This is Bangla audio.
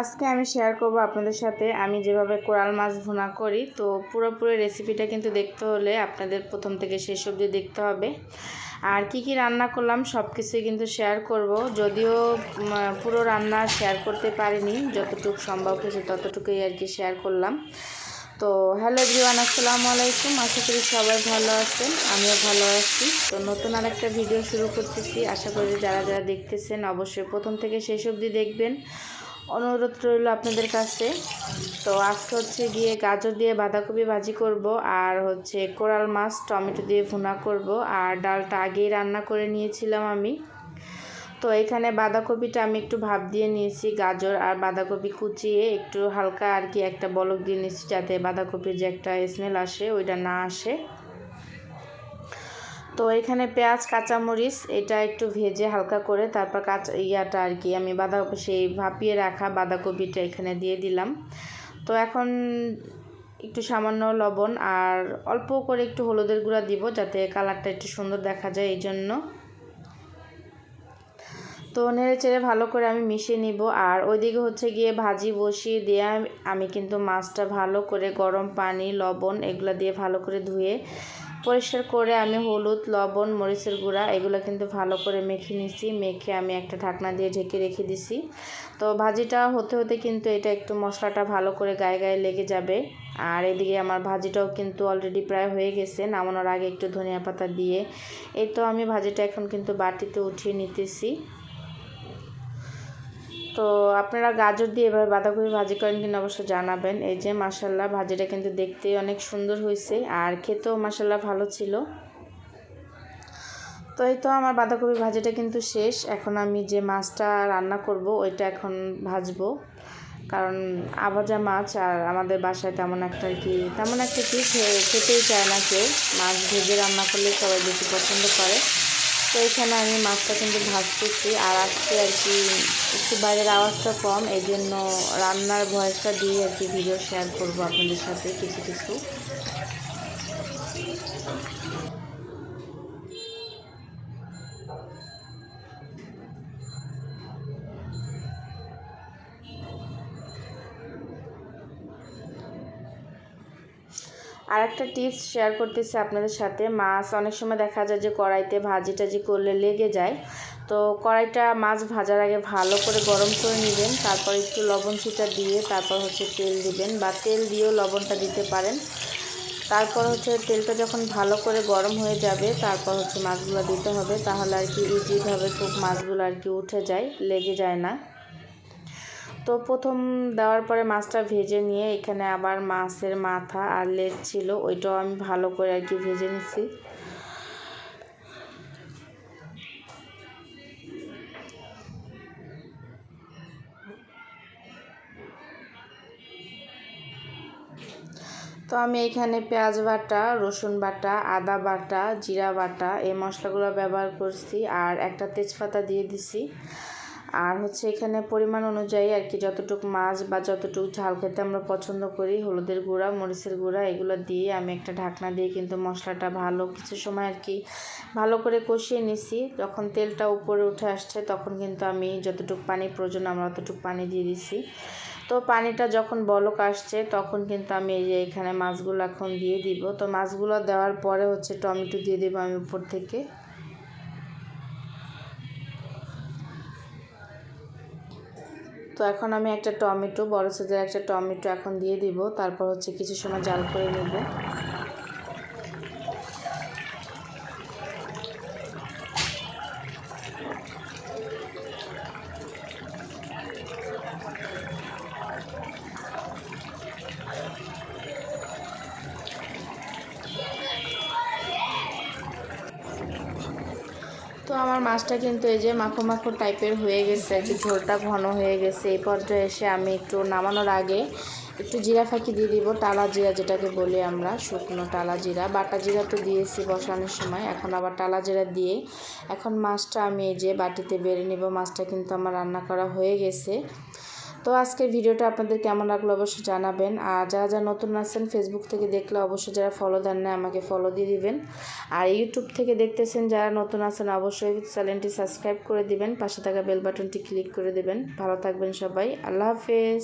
আজকে আমি শেয়ার করব আপনাদের সাথে। আমি যেভাবে কোরাল মাছ ভুনা করি, তো পুরোপুরি রেসিপিটা কিন্তু দেখতে হলে আপনাদের প্রথম থেকে শেষ অবধি দেখতে হবে। আর কি কি রান্না করলাম সব কিছুই কিন্তু শেয়ার করব। যদিও পুরো রান্না শেয়ার করতে পারিনি, যতটুকু সম্ভব হয়েছে ততটুকুই আর কি শেয়ার করলাম। তো হ্যালো এভরিওয়ান আসসালামু আলাইকুম। আশা করি সবাই ভালো আছেন, আমিও ভালো আছি। তো নতুন আর একটা ভিডিও শুরু করতেছি। আশা করি যারা যারা দেখতেছেন, অবশ্যই প্রথম থেকে শেষ অবধি দেখবেন। অনুরোধ রইল আপনাদের কাছে। তো আজকে হচ্ছে গিয়ে গাজর দিয়ে বাঁধাকপি ভাজি করব, আর হচ্ছে কোরাল মাছ, টমেটো দিয়ে ভুনা করব, আর ডালটা আগেই রান্না করে নিয়েছিলাম আমি। তো এখানে বাঁধাকপিটা আমি একটু ভাপ দিয়ে নিয়েছি, গাজর আর বাঁধাকপি কুচিয়ে একটু হালকা আর কি একটা বলক দিয়ে নিয়েছি যাতে বাঁধাকপির যে একটা স্মেল আসে, ওইটা না আসে। তো এখানে পেঁয়াজ, কাঁচামরিচ, এটা একটু ভেজে হালকা করে তারপর কাঁচা, ইয়াটা আর কি, আমি বাঁধাকপি সেই ভাপিয়ে রাখা বাঁধাকপিটা এখানে দিয়ে দিলাম। তো এখন একটু সামান্য লবণ আর অল্প করে একটু হলুদের গুঁড়া দিব যাতে কালারটা একটু সুন্দর দেখা যায় এই জন্য তো নেড়ে চেড়ে ভালো করে আমি মিশিয়ে নিব আর ওইদিকে হচ্ছে গিয়ে ভাজি বসিয়ে দিয়ে আমি কিন্তু মাছটা ভালো করে গরম পানি, লবণ এগুলো দিয়ে ভালো করে ধুয়ে পরিষ্কার করে আমি হলুদ, লবণ, মরিচের গুঁড়া এগুলো কিন্তু ভালো করে মেখে নিছি। মেখে আমি একটা ঢাকনা দিয়ে ঢেকে রেখে দিছি। তো ভাজিটা হতে হতে কিন্তু এটা একটু মশলাটা ভালো করে গায়ে গায়ে লেগে যাবে। আর এদিকে আমার ভাজিটাও কিন্তু অলরেডি প্রায় হয়ে গেছে। নামানোর আগে একটু ধনিয়া পাতা দিয়ে। এই তো আমি ভাজিটা এখন কিন্তু বাটিতে উঠিয়ে নিতেছি। তো আপনারা গাজর দিয়ে এভাবে বাঁধাকপি ভাজি করেন কিনা অবশ্য জানাবেন। এই যে মাসাল্লাহ ভাজিটা কিন্তু দেখতে অনেক সুন্দর হয়েছে আর খেতেও মাসাল্লাহ ভালো ছিল। তো এই তো আমার বাঁধাকপি ভাজিটা কিন্তু শেষ। এখন আমি যে মাছটা রান্না করব, ওইটা এখন ভাজবো। কারণ আভাজা মাছ আর আমাদের বাসায় তেমন একটা কি তেমন একটা কি খেতেই চায় না কেউ। মাছ ভেজে রান্না করলে সবাই বেশি পছন্দ করে। তো এখানে আমি মাছটা কিন্তু ভাজতেছি। আর আজকে আর কি একটু বাইরের আওয়াজটা কম এই জন্য রান্নার ভয়েসটা দিয়ে আর কি ভিডিও শেয়ার করব আপনাদের সাথে কিছু কিছু। আর একটা টিপস শেয়ার করতেছি আপনাদের সাথে। মাছ অনেক সময় দেখা যায় যে কড়াইতে ভাজি টাজি করলে লেগে যায়। তো কড়াইটা মাছ ভাজার আগে ভালো করে গরম করে নেবেন, তারপর একটু লবণ ছিটা দিয়ে তারপর হচ্ছে তেল দিবেন বা তেল দিয়েও লবণটা দিতে পারেন। তারপর হচ্ছে তেলটা যখন ভালো করে গরম হয়ে যাবে, তারপর হচ্ছে মাছগুলো দিতে হবে। তাহলে আর কি ইজিভাবে খুব মাছগুলো আর কি উঠে যায়, লেগে যায় না। তো প্রথম দেওয়ার পরে মাছটা ভেজে নিয়ে এখানে আবার মাছের মাথা আর লেজ ছিল, ওইটাও আমি ভালো করে আর কি ভেজে নিছি। তো আমি এখানে পেঁয়াজ বাটা, রসুন বাটা, আদা বাটা, জিরা বাটা, এই মশলাগুলো ব্যবহার করছি, আর একটা তেজপাতা দিয়ে দিছি। আর হচ্ছে এখানে পরিমাণ অনুযায়ী আর কি যতটুকু মাছ বা যতটুকু ঝাল খেতে আমরা পছন্দ করি, হলুদের গুঁড়া, মরিচের গুঁড়া, এগুলো দিয়ে আমি একটা ঢাকনা দিয়ে কিন্তু মশলাটা ভালো কিছু সময় আর কি ভালো করে কষিয়ে নিছি। যখন তেলটা উপরে উঠে আসছে তখন কিন্তু আমি যতটুকু পানি প্রয়োজন আমরা অতটুকু পানি দিয়ে দিছি। তো পানিটা যখন বলক আসছে তখন কিন্তু আমি এই যে এখানে মাছগুলো এখন দিয়ে দিব। তো মাছগুলো দেওয়ার পরে হচ্ছে টমেটো দিয়ে দেবো আমি উপর থেকে। তো এখন আমি একটা টমেটো, বড় সাইজের একটা টমেটো এখন দিয়ে দিব। তারপর হচ্ছে কিছু সময় জাল করে নেব। তো আমার মাছটা কিন্তু এই যে মাখো মাখো টাইপের হয়ে গেছে, যে ঝোলটা ঘন হয়ে গেছে। এই পর্যায়ে এসে আমি একটু নামানোর আগে একটু জিরা ফাঁকি দিয়ে দিব, টালা জিরা যেটাকে বলি আমরা, শুকনো টালা জিরা। বাটা জিরা তো দিয়েছি বসানোর সময়, এখন আবার টালা জিরা দিয়ে এখন মাছটা আমি এই যে বাটিতে বেড়ে নেব। মাছটা কিন্তু আমার রান্না করা হয়ে গেছে। তো আজকের ভিডিওটা আপনাদের কেমন লাগল অবশ্যই জানাবেন। আর যারা যারা নতুন আসছেন ফেসবুক থেকে দেখলে অবশ্যই যারা ফলো দেন না আমাকে ফলো দিয়ে দিবেন। আর ইউটিউব থেকে দেখতেছেন যারা নতুন আছেন, অবশ্যই চ্যানেলটি সাবস্ক্রাইব করে দিবেন। পাশে থাকা বেল বাটনটি ক্লিক করে দেবেন। ভালো থাকবেন সবাই। আল্লাহ হাফেজ।